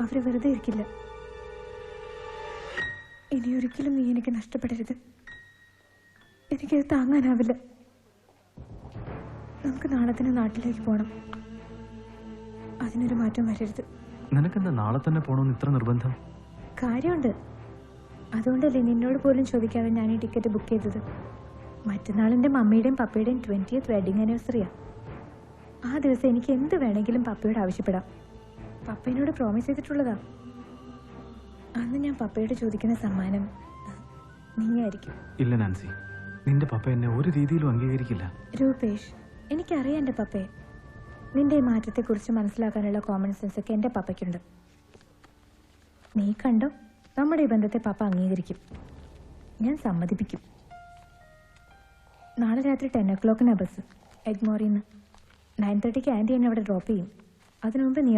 അവർ വെറുതെ ഇരിക്കില്ല. ഇനി ഒരിക്കലും നീ എനിക്ക് നഷ്ടപ്പെടരുത്. എനിക്കത് താങ്ങാനാവില്ല. നമുക്ക് നാളെ തന്നെ നാട്ടിലേക്ക് പോകണം അതിനൊരു മാറ്റം വരരുത്. നിനക്കെന്താ നാളെ തന്നെ പോണമെന്ന് ഇത്ര നിർബന്ധം? കാര്യമുണ്ട്. അതുകൊണ്ടല്ലേ നിന്നോട് പോലും ചോദിക്കാതെ ഞാൻ ഈ ടിക്കറ്റ് ബുക്ക് ചെയ്തത്. മറ്റന്നാൾ എന്റെ മമ്മിയുടെയും പപ്പയുടെയും ട്വന്റിയത്ത് വെഡിങ് ആനിവേഴ്സറിയാ ആ ദിവസം എനിക്ക് എന്ത് വേണമെങ്കിലും പപ്പയോട് ആവശ്യപ്പെടാം. പപ്പ എന്നോട് പ്രോമിസ് ചെയ്തിട്ടുള്ളതാ. അന്ന് ഞാൻ പപ്പയോട് ചോദിക്കുന്ന സമ്മാനം നീയായിരിക്കും. ഇല്ല നാൻസി. നിന്റെ പപ്പ എന്നെ ഒരു രീതിയിലും അംഗീകരിക്കില്ല. രൂപേഷ് എനിക്കറിയാം എന്റെ പപ്പയെ നിന്റെ മാറ്റത്തെക്കുറിച്ച് മനസ്സിലാക്കാനുള്ള കോമൺ സെൻസ് ഒക്കെ എന്റെ പപ്പയ്ക്കുണ്ട്. നീ കണ്ടോ? നമ്മുടെ ഈ ബന്ധത്തെ പപ്പ അംഗീകരിക്കും. ഞാൻ സമ്മതിപ്പിക്കും. നാളെ രാത്രി ടെൻ ഒ ക്ലോക്കിനാണ് ബസ് എഗ്മോറിന്ന്. നയൻ തേർട്ടിക്ക് ആന്റി എന്നെ അവിടെ ഡ്രോപ്പ് ചെയ്യും. അതിനു മുമ്പ് നീ